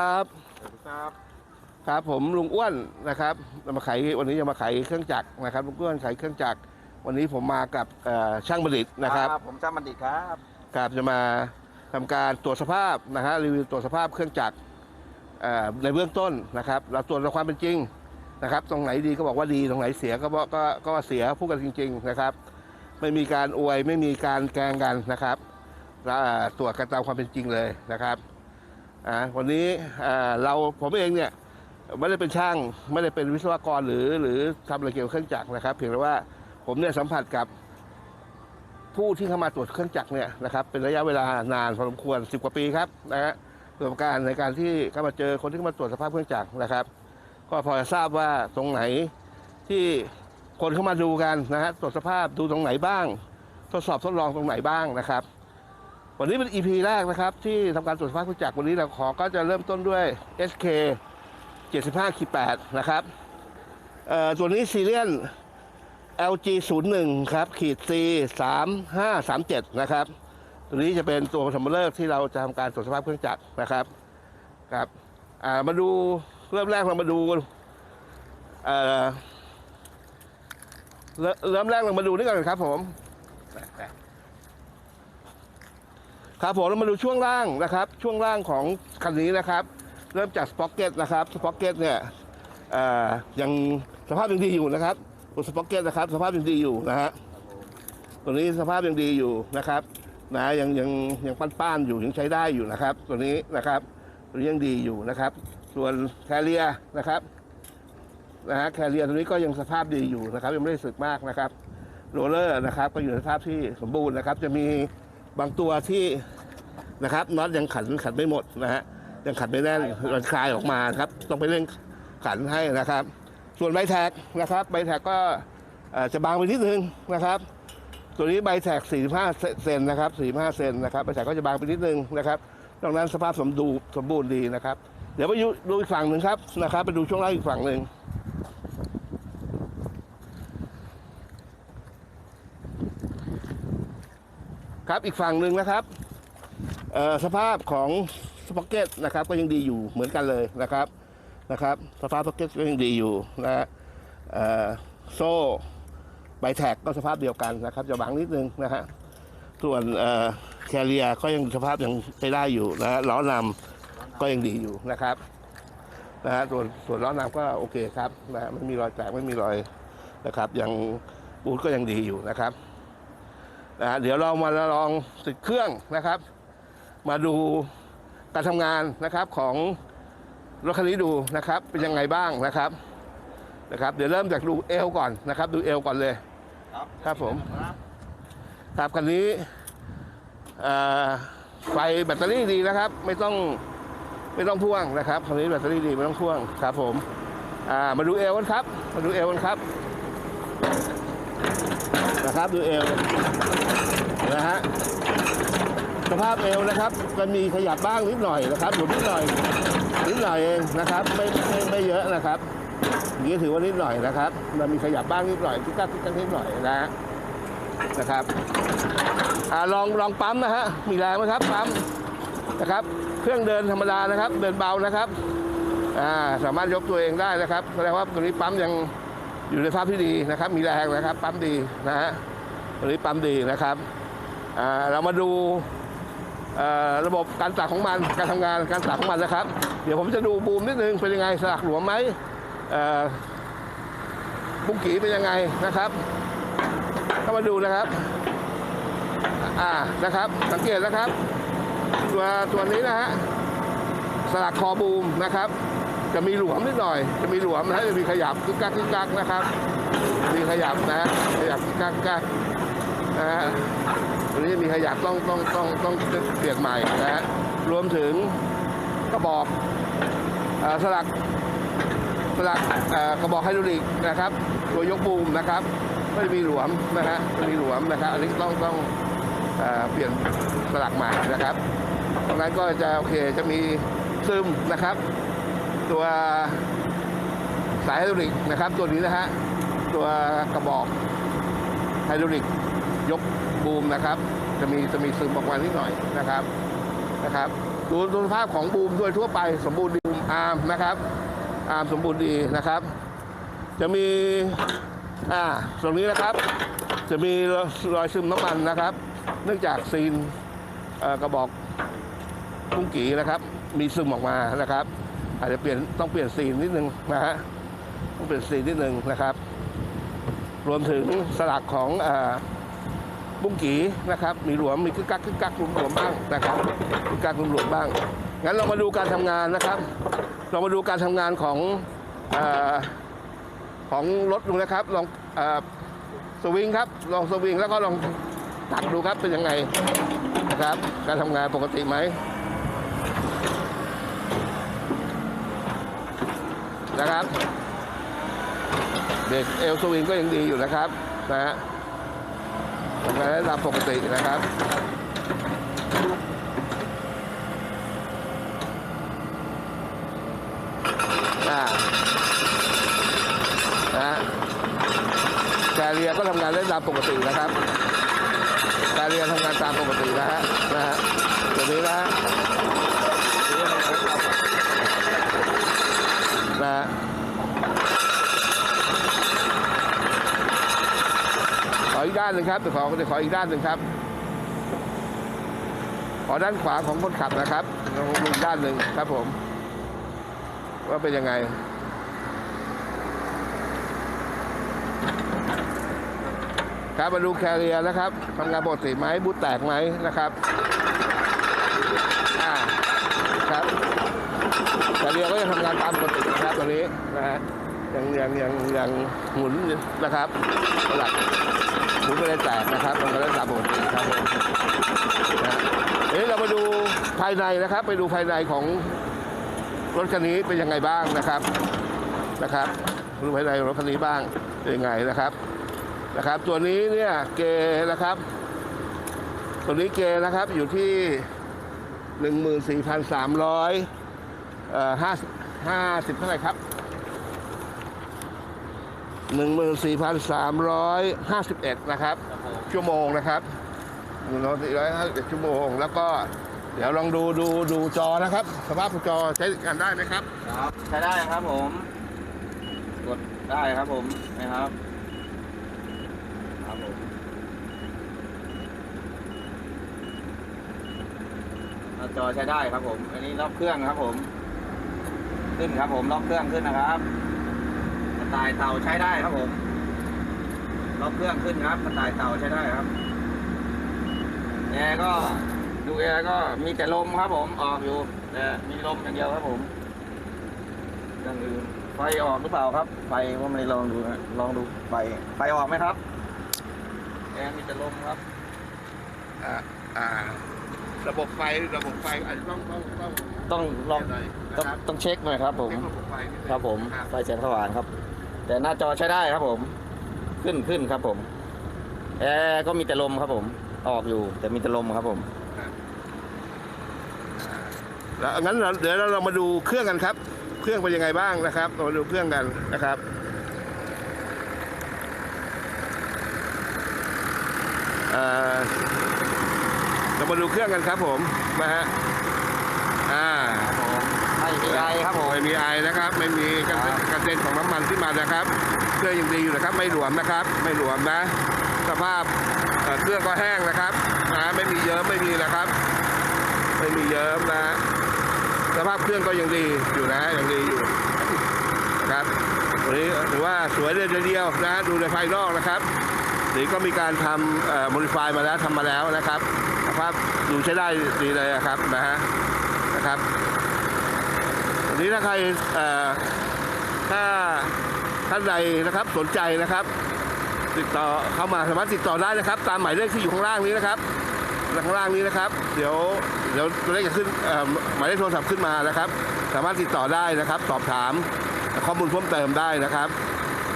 ครับสวัสดีครับ ครับผมลุงอ้วนนะครับจะมาขายวันนี้จะมาขายเครื่องจักรนะครับลุงอ้วนขายเครื่องจักรวันนี้ผมมากับเอ่อช่างบัณฑิตนะครับผมจ้าบัณฑิตครับครับจะมาทำการตรวจสภาพนะฮะรีวิวตรวจสภาพเครื่องจักรเอ่อในเบื้องต้นนะครับเราตรวจในความเป็นจริงนะครับตรงไหนดีก็บอกว่าดีตรงไหนเสียก็บอกก็ก็ว่าเสียพูดกันจริง ๆนะครับ ไม่มีการอวยไม่มีการแกล้งกันนะครับและเอ่อตรวจกันตามความเป็นจริงเลยนะครับ อ่าวันนี้เอ่อเราผมเองเนี่ยไม่ได้เป็นช่างไม่ได้เป็นวิศวกรหรือหรือทำอะไรเกี่ยวกับเครื่องจักรนะครับ เพียงแต่ว่าผมเนี่ยสัมผัสกับผู้ที่เข้ามาตรวจเครื่องจักรเนี่ยนะครับเป็นระยะเวลานานพอสมควร 10 กว่าปีครับนะฮะประสบการณ์ในการที่เข้ามาเจอคนที่เข้ามาตรวจสภาพเครื่องจักรนะครับ ก็พอจะทราบว่าตรงไหนที่คนเข้ามาดูกันนะฮะตรวจสภาพดูตรงไหนบ้าง ทดสอบทดลองตรงไหนบ้างนะครับ วันนี้เป็น EP แรกนะครับ ที่ทำการตรวจสภาพเครื่องจักรวันนี้เราขอก็จะเริ่มต้นด้วย SK 75ขีด8นะครับตัวนี้ซีเรียล LG 0 1ครับขีด C 3 5 3 7นะครับตัวนี้จะเป็นตัวคอมพิวเตอร์ที่เราจะทำการตรวจสภาพเครื่องจักรนะครับครับมาดูเริ่มแรกเรามาดูเริ่มเริ่มแรกเรามาดูนี่ก่อนครับผม ครับผมเรามาดูช่วงล่างนะครับ ช่วงล่างของคันนี้นะครับ เริ่มจากสป็อกเก็ตนะครับสป็อกเก็ตเนี่ยยังสภาพยังดีอยู่นะครับตัวสป็อกเก็ตนะครับ สภาพยังดีอยู่นะฮะตัวนี้สภาพยังดีอยู่นะครับนะยังยังยังป้านๆอยู่ยังใช้ได้อยู่นะครับ ตัวนี้นะครับตัวนี้ยังดีอยู่นะครับ ส่วนแคเรียนะครับนะฮะแคเรียตัวนี้ก็ยังสภาพดีอยู่นะครับ ยังไม่ได้สึกมากนะครับโรลเลอร์นะครับ ก็อยู่ในสภาพที่สมบูรณ์นะครับ จะมี บางตัวที่นะครับน็อตยังขันขันไม่หมดนะฮะยังขัดไม่แน่นมันคลายออกมาครับ ต้องไปเร่งขันให้นะครับ ส่วนใบแท็กนะครับใบแท็กก็จะบางไปนิดนึงนะครับ ตัวนี้ใบแท็ก45เซนนะครับ45เซนนะครับใบแท็กก็จะบางไปนิดนึงนะครับนอกนั้นสภาพสมดูสมบูรณ์ดีนะครับ เดี๋ยวไปดูดูอีกฝั่งหนึ่งครับนะครับ ไปดูช่วงล่างอีกฝั่งหนึ่ง ครับอีกฝั่งหนึ่งนะครับสภาพของสป็อกเก็ตนะครับก็ยังดีอยู่เหมือนกันเลยนะครับนะครับสภาพสป็อกเก็ตก็ยังดีอยู่นะฮะโซ่ใบแท็กก็สภาพเดียวกันนะครับ จะบางนิดนึงนะฮะส่วนแคเรียก็ยังสภาพยังใช้ได้อยู่นะฮะล้อนำก็ยังดีอยู่นะครับนะฮะส่วนส่วนล้อนำก็โอเคครับนะฮะไม่มีรอยแตกไม่มีรอยนะครับยังบูทก็ยังดีอยู่นะครับ นะฮะเดี๋ยวเรามาลองติดเครื่องนะครับ มาดูการทำงานนะครับของรถคันนี้ดูนะครับเป็นยังไงบ้างนะครับนะครับ เดี๋ยวเริ่มจากดูเอลก่อนนะครับ ดูเอลก่อนเลยครับครับผมครับครับคันนี้เอ่อไฟแบตเตอรี่ดีนะครับ ไม่ต้องไม่ต้องพ่วงนะครับคันนี้แบตเตอรี่ดีไม่ต้องพ่วงครับผมอ่ามาดูเอลกันครับ มาดูเอลกันครับ นะครับดูเอลนะฮะสภาพเอวนะครับจะมีขยับบ้างนิดหน่อยนะครับหลุดนิดหน่อยนิดหน่อยเองนะครับไม่ไม่ไม่เยอะนะครับอย่างนี้ถือว่านิดหน่อยนะครับมันมีขยับบ้างนิดหน่อยที่กักที่กักนิดหน่อยนะฮะนะครับอ่าลองลองปั๊มนะฮะมีแรงไหมครับปั๊มนะครับ เครื่องเดินธรรมดานะครับ เดินเบานะครับอ่าสามารถยกตัวเองได้นะครับแสดงว่าตัวนี้ปั๊มยัง อยู่ในสภาพที่ดีนะครับ มีแรงนะครับ ปั๊มดีนะฮะตัวนี้ปั๊มดีนะครับเรามาดูระบบการตักของมันการทำงานการตักของมันนะครับ เดี๋ยวผมจะดูบูมนิดนึงเป็นยังไงสลักหลวมไหมบุ้งกีเป็นยังไงนะครับเข้ามาดูนะครับอ่านะครับ สังเกตนะครับ ตัวตัวนี้นะฮะสลักคอบูมนะครับ จะมีหลวมนิดหน่อย จะมีหลวมนะจะมีขยับกึกกักกึกกักนะครับ มีขยับนะขยับกึกกักกักนะฮะตัวนี้มีขยับต้องต้องต้องต้องเปลี่ยนใหม่นะฮะรวมถึงกระบอกสลักสลักกระบอกไฮดรอลิกนะครับตัวยกบูมนะครับก็จะมีหลวมนะฮะจะมีหลวมนะครับ อันนี้ต้องต้องเอ่อเปลี่ยนสลักใหม่นะครับตรงนั้นก็จะโอเคจะมีซึมนะครับ ตัวสายไฮดรอลิกนะครับ ตัวนี้นะฮะตัวกระบอกไฮดรอลิกยกบูมนะครับ จะมีจะมีซึมออกมานิดหน่อยนะครับนะครับดูดูสภาพของบูมโดยทั่วไปสมบูรณ์ดีบูมอาร์มนะครับ อาร์มสมบูรณ์ดีนะครับ จะมีอ่าตรงนี้นะครับ จะมีรอยซึมน้ำมันนะครับ เนื่องจากซีนกระบอกกุ้งกีนะครับ มีซึมออกมานะครับ อาจจะเปลี่ยนต้องเปลี่ยนซีนนิดนึงนะฮะต้องเปลี่ยนซีนนิดนึงนะครับ รวมถึงสลักของอบุ้งกีนะครับ มีหลวมมีกึกกักกึกกักหลวมหลวมบ้างนะครับกึกกักหลวมหลวมบ้างงั้นเรามาดูการทำงานนะครับ เรามาดูการทำงานของอของรถดูนะครับ ลองอสวิงครับ ลองสวิงแล้วก็ลองตักดูครับเป็นยังไงนะครับ การทำงานปกติไหม นะครับ เด็กเอลสวิงก็ยังดีอยู่นะครับนะฮะทำงานได้ตามปกตินะครับอ่านะฮะแคเรียก็ทำงานได้ตามปกตินะครับแคเรียทำงานตามปกตินะฮะนะฮะตัวนี้นะฮะ นะฮะขออีกด้านหนึ่งครับเดี๋ยวขอเดี๋ยวขออีกด้านหนึ่งครับ ขอด้านขวาของคนขับนะครับล้วผมดูอีกด้านหนึ่งครับผม ว่าเป็นยังไงครับมาดูแคเรียนะครับทำงานปกติไหมบูทแตกไหมนะครับอ่าครับแคเรียก็ยังทำงานตามปก นะฮะยังยังยังยังหมุนนะครับหลักหมุนไม่ได้แตกนะครับมันก็ได้ตามปกติครับผมนะฮะเอ๊ะเรามาดูภายในนะครับ ไปดูภายในของรถคันนี้เป็นยังไงบ้างนะครับนะครับดูภายในรถคันนี้บ้างเป็นยังไงนะครับนะครับ ตัวนี้เนี่ยเกนะครับ ตัวนี้เกนะครับอยู่ที่หนึ่งหมื่นสี่พันสามร้อยเอ่อห้าห้าสิบเท่าไหร่ครับ หนึ่งหมื่นสี่พันสามร้อยห้าสิบเอ็ดนะครับ ชั่วโมงนะครับหนึ่งร้อยสี่ร้อยห้าสิบเอ็ดชั่วโมง แล้วก็เดี๋ยวลองดูดูดูจอนะครับ สภาพจอใช้การได้ไหมครับ ครับใช้ได้ครับผม กดได้ครับผมนะครับครับผมหน้าจอใช้ได้ครับผม อันนี้ล็อกเครื่องครับผม ขึ้นครับผมล็อกเครื่องขึ้นนะครับกระ ต่ายเต่าใช้ได้ครับผมล็อกเครื่องขึ้นครับกระต่ายเต่าใช้ได้ครับแอร์ก็ดูแอร์ก็มีแต่ลมครับผมออกอยู่แต่มีลมอย่างเดียวครับผมอย่างอื่นไฟออกหรือเปล่าครับ ไฟว่าไม่ได้ลองดูนะลองดูไฟไฟออกไหมครับแอร์มีแต่ลมครับอ่าอ่าระบบไฟระบบไฟอาจจะต้องต้องต้องต้องลองเปลี่ยนหน่อยนะต้องครับต้องเช็คหน่อยครับผมเช็คระบบไฟนิดนึงครับผมครับไฟแสงสว่างครับ แต่หน้าจอใช้ได้ครับผม ขึ้นขึ้นครับผม แอร์ก็มีแต่ลมครับผม ออกอยู่แต่มีแต่ลมครับผมแล้วงั้นเราเดี๋ยวเราเรามาดูเครื่องกันครับ เครื่องเป็นยังไงบ้างนะครับเรามาดูเครื่องกันนะครับเรามาดูเครื่องกันครับผมนะฮะอ่า ไม่มีไรครับผมไม่มีไอนะครับไม่มีกระเด็นกระเด็นของน้ำมันที่มานะครับ เครื่องยังดีอยู่นะครับ ไม่หลวมนะครับ ไม่หลวมนะ สภาพเอ่อเครื่องก็แห้งนะครับนะไม่มีเยิ้มไม่มีนะครับ ไม่มีเยิ้มนะ สภาพเครื่องก็ยังดีอยู่นะยังดีอยู่นะครับวันนี้ถือว่าสวยเลยทีเดียวนะดูในภายนอกนะครับนี่ก็มีการทำโมดิฟายมาแล้วทำมาแล้วนะครับสภาพดูใช้ได้ดีเลยอะครับนะฮะนะครับวั นี้ถ้าใครถ้าท่านใดนะครับสนใจนะครับ ติดต่อเข้ามาสามารถติดต่อได้นะครับ ตามหมายเลขที่อยู่ข้างล่างนี้นะครับข้างล่างนี้นะครับ เดี๋ยวเดี๋ยวตัวเลขจะขึ้นหมายเลขโทรศัพท์ขึ้นมานะครับ สามารถติดต่อได้นะครับ สอบถามข้อมูลเพิ่มเติมได้นะครับ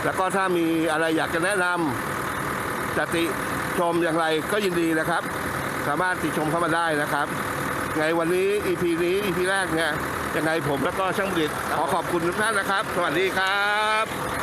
แล้วก็ถ้ามีอะไรอยากจะแนะนำจะติชมอย่างไรก็ยินดีนะครับ สามารถติชมเข้ามาได้นะครับไงวันนี้ EP นี้ EP แรกเนี่ย ยังไงผมแล้วก็ช่างบุริตขอขอบคุณทุกท่านนะครับ สวัสดีครับ